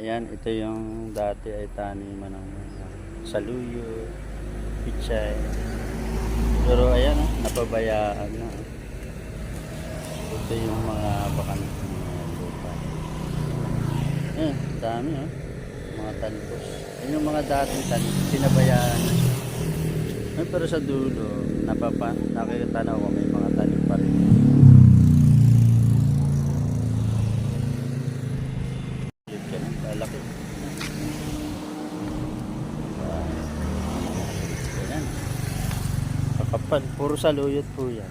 Ayan, ito yung dati ay taniman ng saluyo, pichay. Pero ayan, oh, napabayaan na. Ito yung mga bakanteng mga lupa. Ayan, dami oh. Mga talbos. Yan yung mga dating tanim, pinabayaan na. Ay, pero sa dulo, napapa, nakikita na ako may mga tanim pa rin. Yun ka na, lalaki. Ah, Yan. Kakapal, puro saluyot po yan.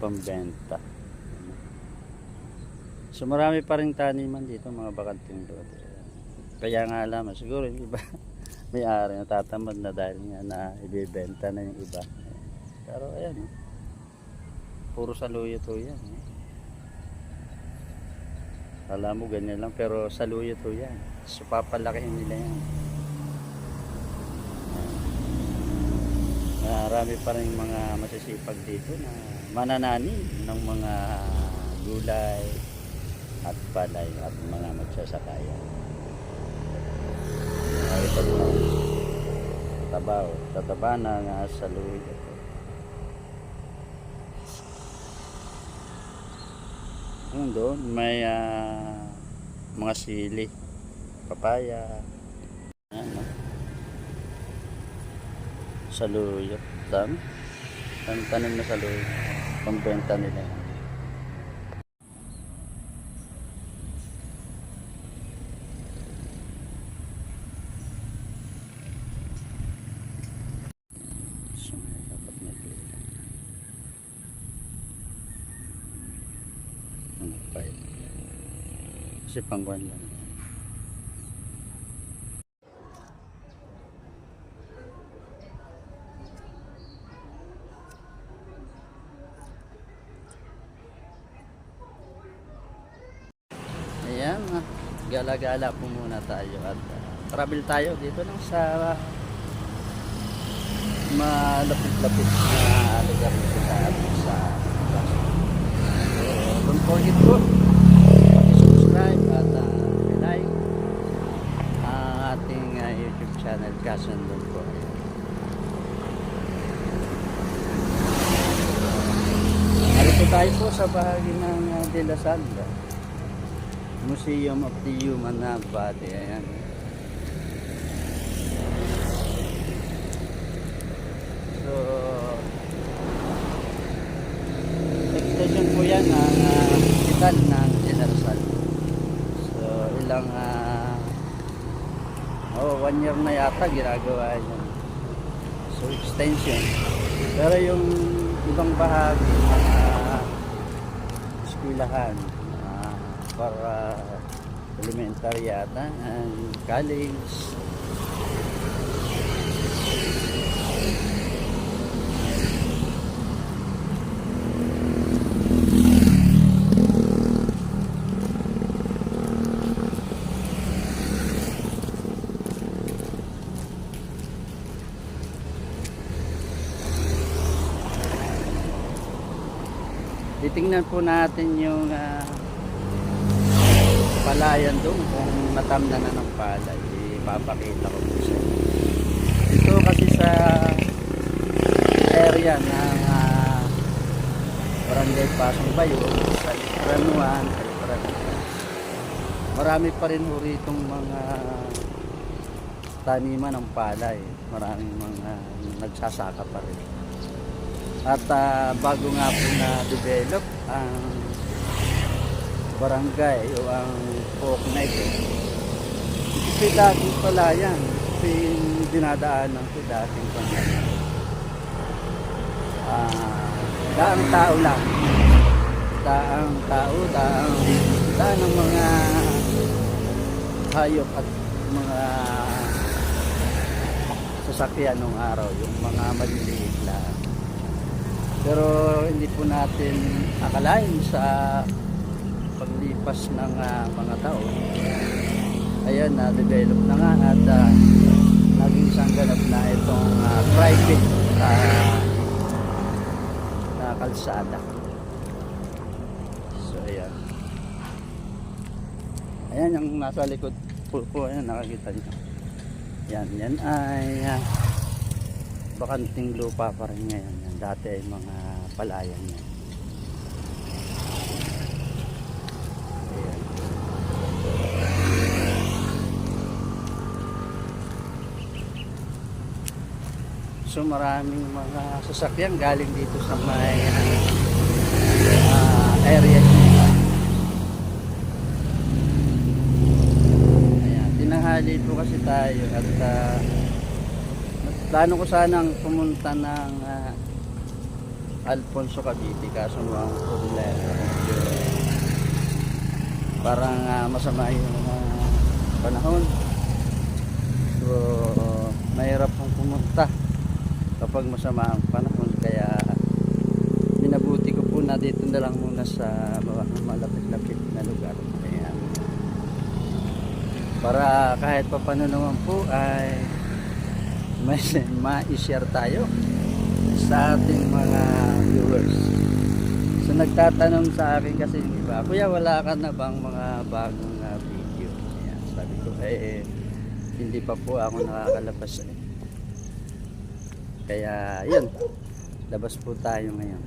Pambenta. So marami pa rin taniman dito, mga bakanting lote. Kaya nga alam, siguro yung iba may ari natatamad na dahil nga na ibebenta na yung iba. Pero ayan, oh. puro saluyot po yan. eh. Alam mo ganyan lang pero saluyot po yan. So papalakihin nila yan. Marami pa rin mga masisipag dito na mananani ng mga gulay at palay at mga magsasakayan. Ay, ito po. Tabaw. Tataba na nga sa luwi. Yun doon, may ah, mga sili, papaya, ano, saluyot, dami. Dami tanim na saluyot. Pambenta nila yan. Kasi pangwan lang. Gala-gala po muna tayo at ah, travel tayo dito lang sa malapit-lapit na lugar dito sa ating sa So, don't forget po subscribe at uh, like ang ating ah, YouTube channel Kasan doon po. Narito tayo po sa bahagi ng uh, De La Salle. Museum of the Human uh, Body. Ayan. So, extension po yan ng uh, ng General. So, ilang ah, oh, one year na yata ginagawa yan. So, extension. Pero yung ibang bahagi, mga eskwelahan, ah, para elementary yata, and college, titingnan po natin yung ah, palayan doon. Kung natamna na ng palay ipapakita ko po sa inyo. Ito kasi sa area ng ah, barangay Pasong Bayo sa Litranuan marami pa rin ho ritong mga taniman ng palay. Maraming mga nagsasaka pa rin. At ah, bago nga po na develop ang barangay o ang Na ito, ito dating pala yan. Yung dinadaanan ko dating pangalan. Ah, daang tao lang. Daang tao, daang, daang ng mga hayop at mga sasakyan nung araw, yung mga maliliit lang. Pero hindi po natin akalain sa paglipas ng ah, mga taon. Ayan, na-develop na nga at ah, naging sangganap na itong ah, private ah, na kalsada. So, ayan. Ayan yung nasa likod po po. Ayan, nakakita nyo. Yan, yan ay ah, bakanting lupa pa rin ngayon. Yan, dati ay mga palayan yan. Ayan. So maraming mga sasakyan galing dito sa may ah, area dito. Ayan, tinanghali po kasi tayo at ah, plano ko sanang pumunta ng ah, Alfonso Cavite. Kaso ang problema parang ah, masama yung ah, panahon. So mahirap pong pumunta kapag masama ang panahon kaya minabuti ko po na dito na lang muna sa malapit-lapit na lugar. Kaya para kahit pa paano naman po ay may ma-share tayo sa ating mga viewers. So nagtatanong sa akin kasi yung iba kuya wala ka na bang mga bagong ah, video? Ayan, sabi ko eh hindi pa po ako nakakalabas eh kaya yun, labas po tayo ngayon.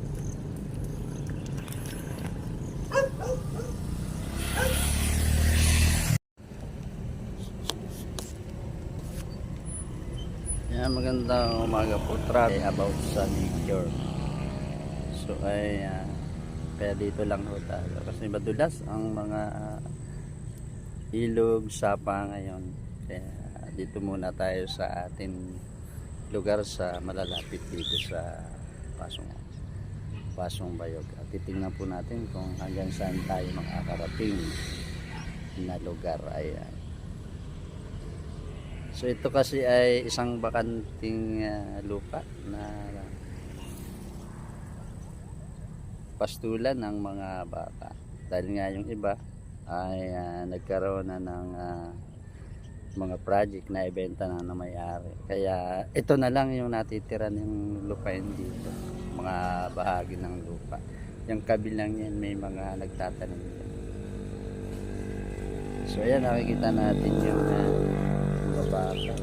Yan, magandang umaga po. Traffic about sa nature. So ay ah, kaya dito lang ho tayo. Kasi madulas ang mga ilog, sapa ngayon. Kaya dito muna tayo sa ating lugar sa malalapit dito sa Pasong Pasong Bayog. At titingnan po natin kung hanggang saan tayo makakarating na lugar. Ayan. So ito kasi ay isang bakanting ah, lupa na pastulan ng mga baka. Dahil nga yung iba ay ah, nagkaroon na ng ah, mga project na ibenta na na may-ari. Kaya ito na lang yung natitira ng lupain dito. Mga bahagi ng lupa. Yung kabilang yan may mga nagtatanim dyan. So ayan nakikita natin yung uh, mga baka.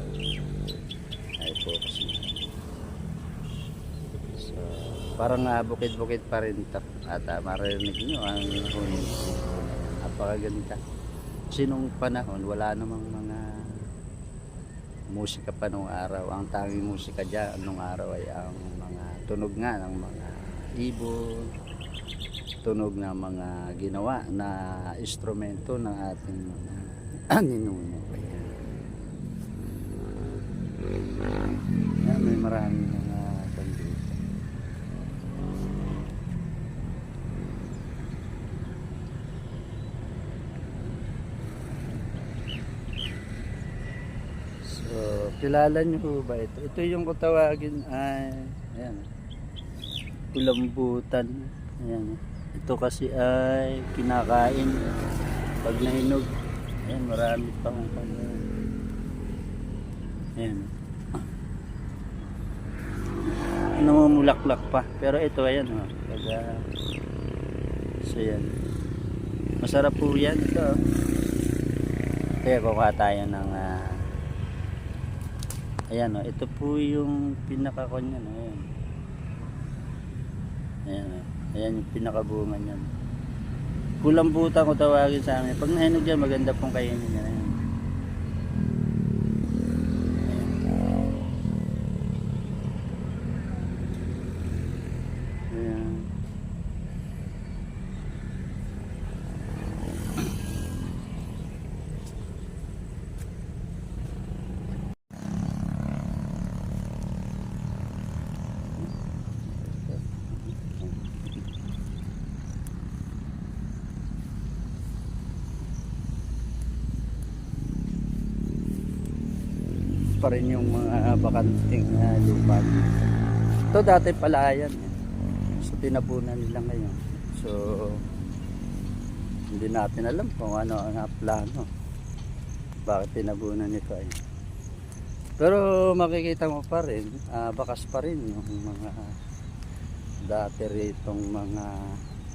Ay focus na. So parang uh, bukid-bukid pa rin ito. At uh, marinig nyo ang huni. Napakaganda. Sinong panahon wala namang mga musika pa nung araw. Ang tanging musika dyan nung araw ay ang mga tunog nga ng mga ibon, tunog ng mga ginawa na instrumento ng ating mga ninuno. Yan, may maraming mga bandito. So, kilala niyo ba ito? Ito yung kung tawagin ay, ayan, kulambutan. Ayan. Ito kasi ay kinakain pag nahinog. Ayan, marami pang pang Ayan. Namumulaklak pa. Pero ito, ayan, oh. Baga, so, yan. Masarap po yan. Ito, oh. Kaya kukuha tayo ng ah, Ayan o, ito po yung pinakakon niya. No? Ayan. Ayan o. Ayan yung pinakabunga niyan. Kulang buta ko tawagin sa amin. Pag nahinog yan, maganda pong kainin niya. Ayan. Ayan. Pa rin yung mga bakanting uh, lupa. Ito dati palayan. Eh. So tinapunan nila ngayon. So hindi natin alam kung ano ang uh, plano. Bakit tinabunan ito ay. Pero makikita mo pa rin, ah, bakas pa rin yung mga dati ritong mga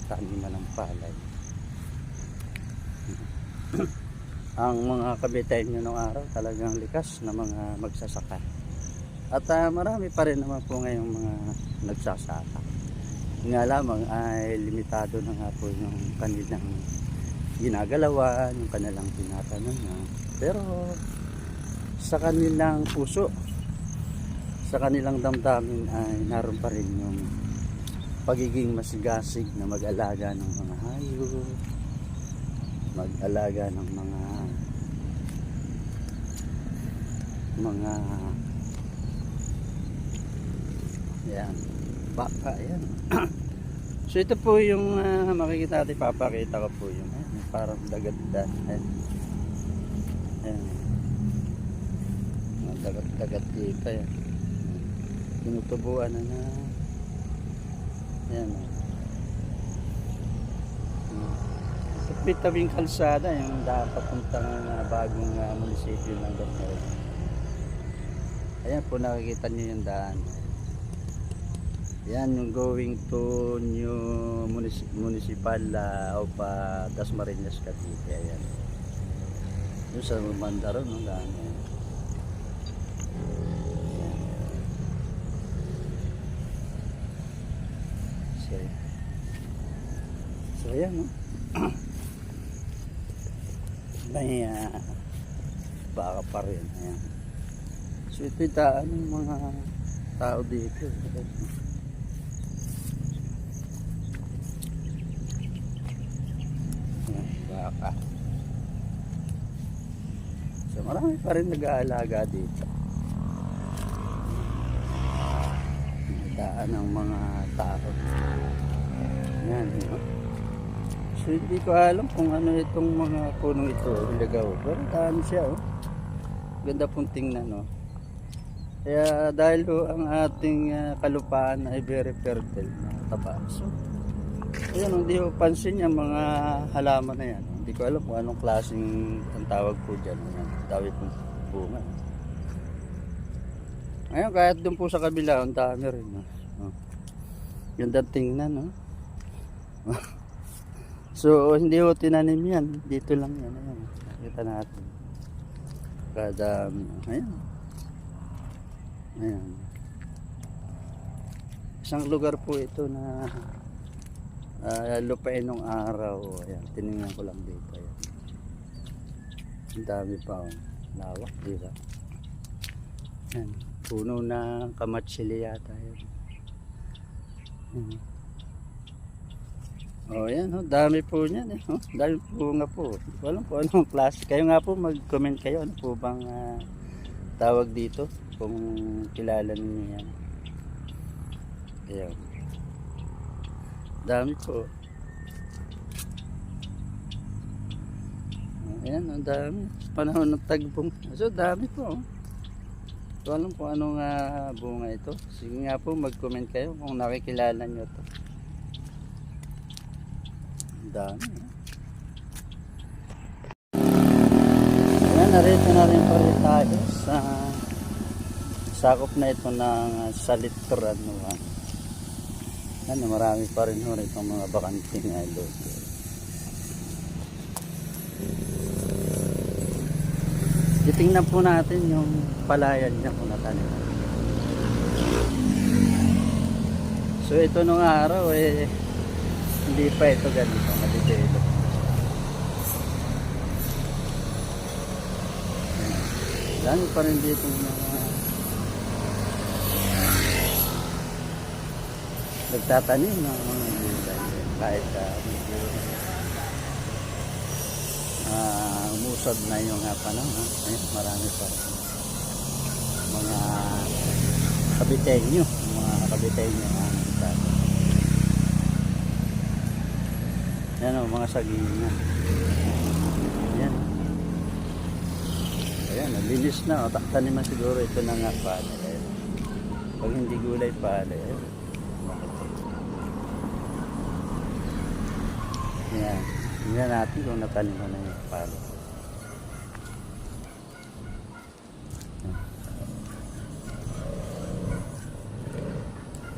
taniman ng palay. ang mga kabitayin nyo nung araw talagang likas na mga magsasaka. At ah, marami pa rin naman po ngayong mga nagsasaka. Nga lamang ay limitado na nga po yung kanilang ginagalawan, yung kanilang tinatanungan. Pero sa kanilang puso, sa kanilang damdamin ay naroon pa rin yung pagiging masigasig na mag-alaga ng mga hayop, mag-alaga ng mga mga yan. Baka yan. So ito po yung ah, makikita natin papakita ko po yung yung parang dagat-dagat ayan. ayan. Mga dagat-dagat dito yan tinutubuan na na. Ayan oh. sa pitabing kalsada yung dapat puntang uh, bagong uh, munisipyo ng Dormero ayan po nakikita nyo yung daan. Yan yung going to new munis- municipal uh, o pa Dasmariñas Cavite. Ayan. Yung sa Mandaro no daan na yan. So, so ayan no. May uh, baka pa rin. Ayan so ito yung mga tao dito. Baka so marami pa rin nag-aalaga dito. Daan ng mga tao. Yan no? so hindi ko alam kung ano itong mga punong ito ilagaw. Pero daan siya oh. Ganda pong tingnan no kaya dahil ho ang ating ah, kalupaan ay very fertile na taba so Ayan, hindi ko pansin yung mga halaman na yan. Hindi ko alam kung anong klaseng ang tawag po dyan. Ayan, dami pong bunga. Ngayon, kahit doon po sa kabila, ang dami rin. No? Oh. Ganda tingnan, no? so, hindi ko tinanim yan. Dito lang yan. Ayan, nakita natin. Kada, ayan. Ayan. Isang lugar po ito na Ah, lupain nung araw. Ayan, tinignan ko lang dito. Ayan. Ang dami pa. Oh. Lawak, di ba? Ayan. Puno ng kamatsili yata yun. Ayan. Oh, yan, oh, dami po niyan. Eh. Oh, dami po nga po. Alam po anong klase. Kayo nga po, mag-comment kayo. Ano po bang ah, tawag dito? Kung kilala niyo yan. Ayan. Dami po. Ayan, ang dami. Panahon ng tagbong. So, dami po. oh. So, alam po anong ah, bunga ito. Sige nga po, mag-comment kayo kung nakikilala nyo to. Dami. oh. Ayan, narito na rin pa rin tayo sa sakop na ito ng Salitran. No, ano, marami pa rin ho itong mga bakanting uh, loto. Titingnan po natin yung palayan niya kung natanim. So ito nung araw eh hindi pa ito ganito na-develop. Dami pa rin dito mga nagtatanim ng mga gulay kahit uh, medyo uh, umusad na yung uh, panahon ha? Ayun, marami pa rin. Mga kabitenyo mga kabitenyo ang nagtatanim. Yan o mga sagina yan ayan nalinis na o taniman siguro ito na nga pala Ayan. pag hindi gulay pala ayan Yan. Tingnan natin kung natanim mo na yung palo.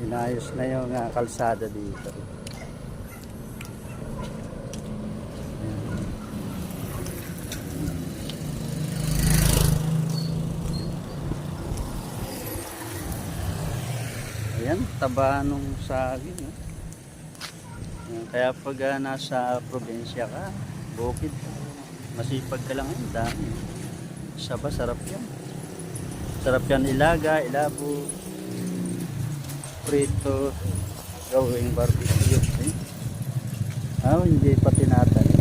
Inayos na yung ah, kalsada dito. Yan. Ayan, taba nung saging. No? Kaya pag ah, nasa probinsya ka, bukid, masipag ka lang yun, dami. Saba, sarap yan. Sarap yan ilaga, ilabo, prito, gawing barbecue. Eh? Ah, hindi pa tinatan.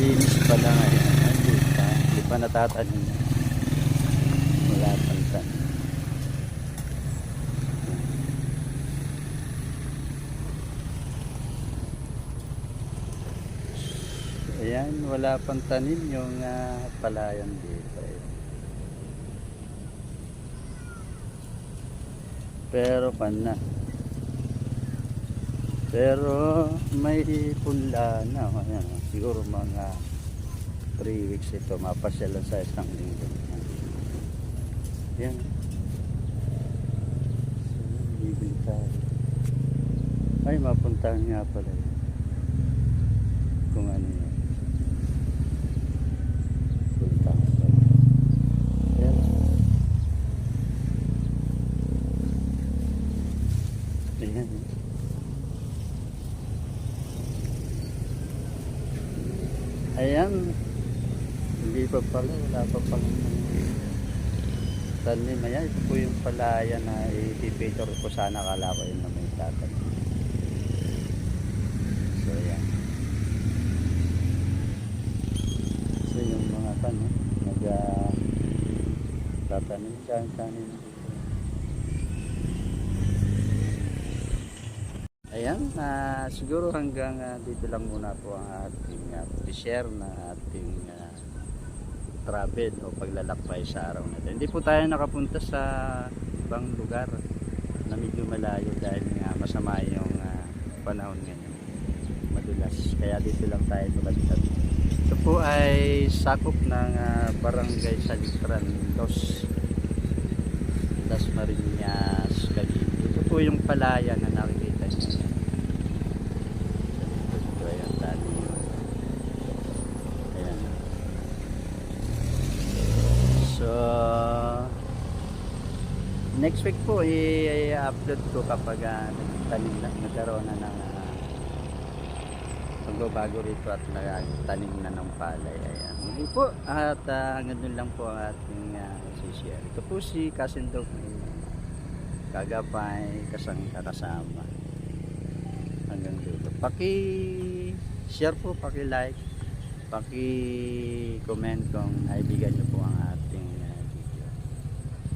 Linis pa lang eh. Hindi pa. Hindi pa natatanim. Wala pang. Ayan, wala pang tanim yung ah, palayan dito. eh. Pero pan. Pero may punla na. Siguro mga 3 weeks ito. Mapasyalan sa isang linggo. Ayan. So, bibili tayo. Ay, mapuntahan nga pala. yun. Kung ano yan. Punta ka pa. Ayan. Ayan. Hindi pa pala. Wala pa pala. Tanim. Ayan. Ito po yung palaya na i-picture ko sana. Kala ko yun na may tatanim. So, ayan. So, yung mga no? nag uh, tatanim dyan, tanim dito. Ayan, ah, siguro hanggang ah, dito lang muna po ang ating uh, share na ating ah, travel o paglalakbay sa araw na ito. Hindi po tayo nakapunta sa ibang lugar na medyo malayo dahil nga masama yung ah, panahon ngayon. Madulas. Kaya dito lang tayo tulad-tulad. Ito po ay sakop ng ah, barangay Salitran, Los Las Marinas, Cavite. Ito po yung palaya na nakikita niyo. Ito yung dati. Ayan. So, next week po i-upload ko kapag uh, nagtanim na, nagkaroon na ng ah, pagbabago rito at nagtanim na ng palay. Ayan. Muli po at uh, hanggang dun lang po ang ating uh, share. Ito po si Kasindog kagapay kasang kakasama hanggang dito. Paki share po, paki like, paki comment kung naibigan niyo po ang uh.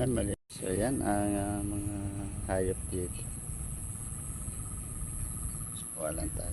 Ay, mali. So, yan ang ah, mga hayop dito. So, lang tayo.